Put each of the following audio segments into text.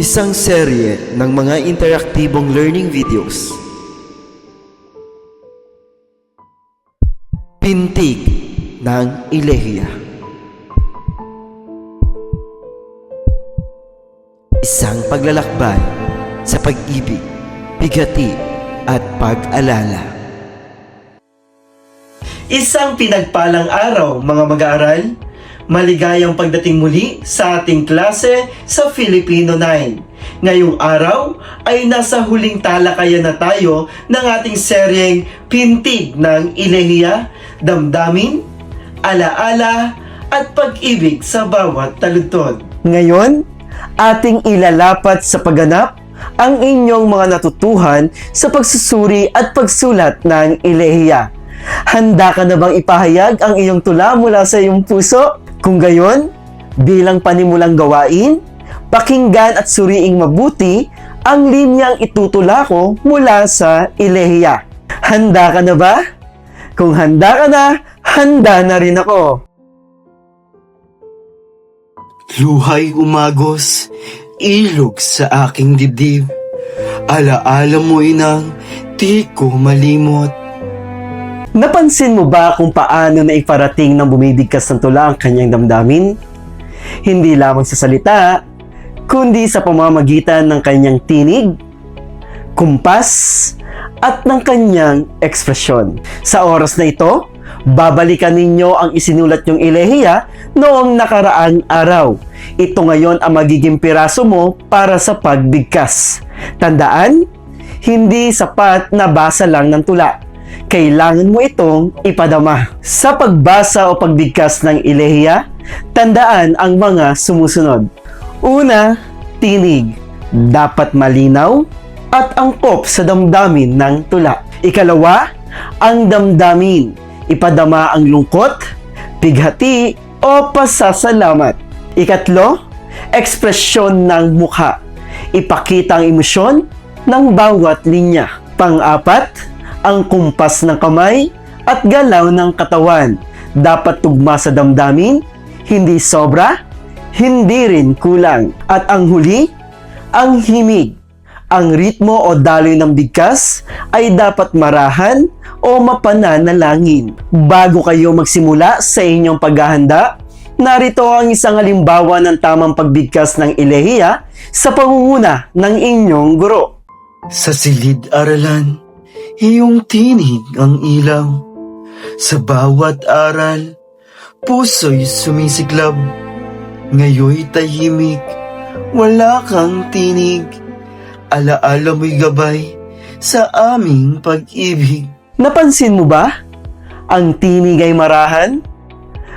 Isang serye ng mga interaktibong learning videos. Pintig ng Ilehiya. Isang paglalakbay sa pag-ibig, bigati at pag-alala. Isang pinagpalang araw, mga mag-aaral. Maligayang pagdating muli sa ating klase sa Filipino 9. Ngayong araw ay nasa huling talakayan na tayo ng ating seryeng Pintig ng Ilehiya, Damdamin, Alaala, at Pag-ibig sa bawat taludtod. Ngayon, ating ilalapat sa pagganap ang inyong mga natutuhan sa pagsusuri at pagsulat ng Ilehiya. Handa ka na bang ipahayag ang iyong tula mula sa iyong puso? Kung gayon, bilang panimulang gawain, pakinggan at suriing mabuti ang linyang itutula ko mula sa Ilehiya. Handa ka na ba? Kung handa ka na, handa na rin ako. Luhay umagos, ilog sa aking dibdib. Alaala mo inang, di ko malimot. Napansin mo ba kung paano na iparating ng bumibigkas ng tula ang kanyang damdamin? Hindi lamang sa salita, kundi sa pamamagitan ng kanyang tinig, kumpas, at ng kanyang ekspresyon. Sa oras na ito, babalikan ninyo ang isinulat yung Ilehiya noong nakaraang araw. Ito ngayon ang magiging piraso mo para sa pagbigkas. Tandaan, hindi sapat na basa lang ng tula kailangan mo itong ipadama. Sa pagbasa o pagbigkas ng Ilehiya, tandaan ang mga sumusunod. Una, tinig. Dapat malinaw at angkop sa damdamin ng tula. Ikalawa, ang damdamin. Ipadama ang lungkot, pighati, o pasasalamat. Ikatlo, ekspresyon ng mukha. Ipakita ang emosyon ng bawat linya. Pang-apat, ang kumpas ng kamay at galaw ng katawan. Dapat tugma sa damdamin, hindi sobra, hindi rin kulang. At ang huli, ang himig. Ang ritmo o daloy ng bigkas ay dapat marahan o mapananalangin. Bago kayo magsimula sa inyong paghahanda, narito ang isang halimbawa ng tamang pagbigkas ng Ilehiya sa pangunguna ng inyong guro. Sa silid-aralan, iyong tinig ang ilaw. Sa bawat aral, puso'y sumisiklab. Ngayon'y tahimik, wala kang tinig. Alaala mo'y gabay sa aming pag-ibig. Napansin mo ba? Ang tinig ay marahan,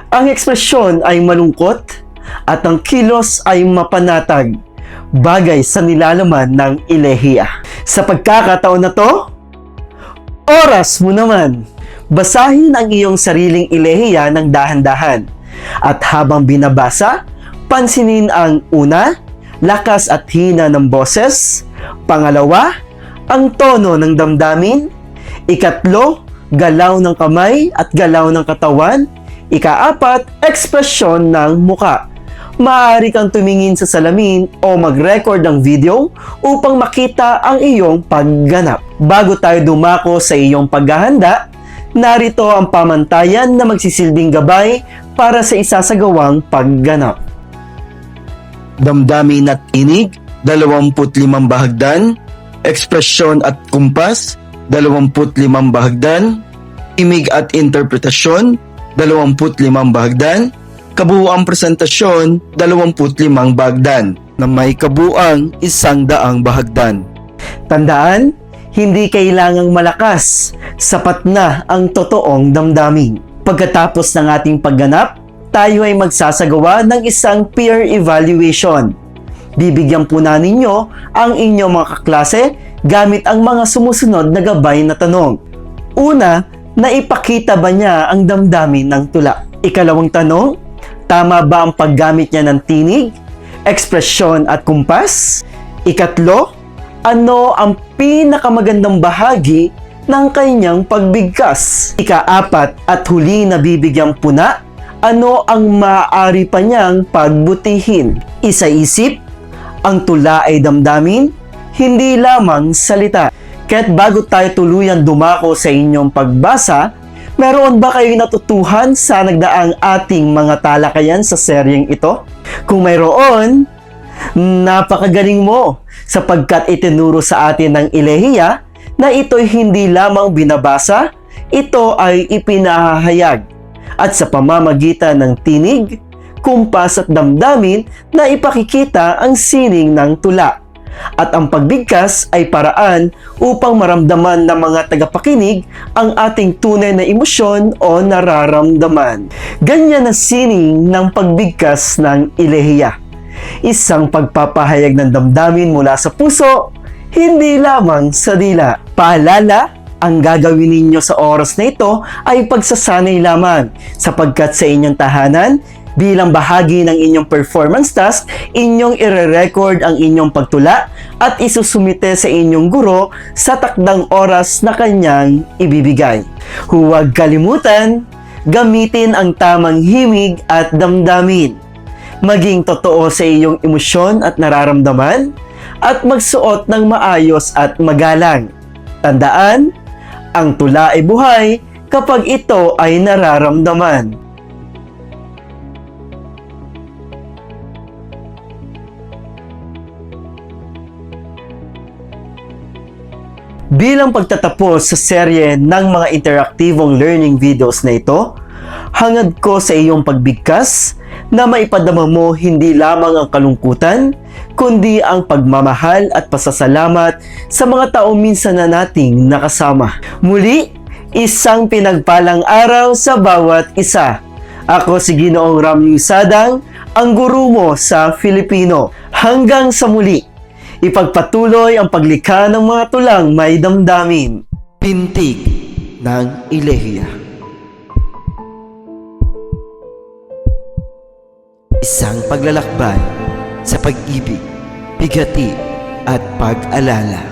ang ekspresyon ay malungkot, at ang kilos ay mapanatag, bagay sa nilalaman ng Ilehiya. Sa pagkakataon na to, oras mo naman. Basahin ang iyong sariling Ilehiya ng dahan-dahan. At habang binabasa, pansinin ang una, lakas at hina ng boses, pangalawa, ang tono ng damdamin, ikatlo, galaw ng kamay at galaw ng katawan, ikaapat, ekspresyon ng muka. Maaari kang tumingin sa salamin o mag-record ng video upang makita ang iyong pagganap. Bago tayo dumako sa iyong paghahanda, narito ang pamantayan na magsisilbing gabay para sa isasagawang pagganap. Damdamin at tinig, 25 bahagdan. Ekspresyon at kumpas, 25 bahagdan. Imig at interpretasyon, 25 bahagdan. Kabuuang presentasyon, 25 bahagdan na may kabuang isang daang bahagdan. Tandaan, hindi kailangang malakas, sapat na ang totoong damdamin. Pagkatapos ng ating pagganap, tayo ay magsasagawa ng isang peer evaluation. Bibigyan po na ninyo ang inyong mga kaklase gamit ang mga sumusunod na gabay na tanong. Una, naipakita ba niya ang damdamin ng tula? Ikalawang tanong, tama ba ang paggamit niya ng tinig, ekspresyon at kumpas? Ikatlo, ano ang pinakamagandang bahagi ng kanyang pagbigkas? Ikaapat at huli na bibigyang puna, ano ang maaari pa niyang pagbutihin? Isa-isip Ang tula ay damdamin, hindi lamang salita. Kaya't bago tayo tuluyan dumako sa inyong pagbasa, meron ba kayong natutuhan sa nagdaang ating mga talakayan sa seryeng ito? Kung mayroon, napakagaling mo sapagkat itinuro sa atin ng Elehiya na ito'y hindi lamang binabasa, ito ay ipinahahayag at sa pamamagitan ng tinig, kumpas at damdamin na ipakikita ang sining ng tula. At ang pagbigkas ay paraan upang maramdaman ng mga tagapakinig ang ating tunay na emosyon o nararamdaman. Ganyan ang sining ng pagbigkas ng Elehiya. Isang pagpapahayag ng damdamin mula sa puso, hindi lamang sa dila. Paalala, ang gagawin ninyo sa oras na ito ay pagsasanay lamang sapagkat sa inyong tahanan, bilang bahagi ng inyong performance task, inyong ire-record ang inyong pagtula at isusumite sa inyong guro sa takdang oras na kanyang ibibigay. Huwag kalimutan, gamitin ang tamang himig at damdamin. Maging totoo sa iyong emosyon at nararamdaman at magsuot ng maayos at magalang. Tandaan, ang tula ay buhay kapag ito ay nararamdaman. Bilang pagtatapos sa serye ng mga interaktibong learning videos na ito, hangad ko sa iyong pagbigkas na maipadama mo hindi lamang ang kalungkutan, kundi ang pagmamahal at pasasalamat sa mga taong minsan na nating nakasama. Muli, isang pinagpalang araw sa bawat isa. Ako si Ginoong Ramyu Sadang, ang guru mo sa Filipino. Hanggang sa muli, ipagpatuloy ang paglikha ng mga tulang may damdamin. Pintig ng Elehiya Isang paglalakbay sa pag-ibig, bigati at pag-alala.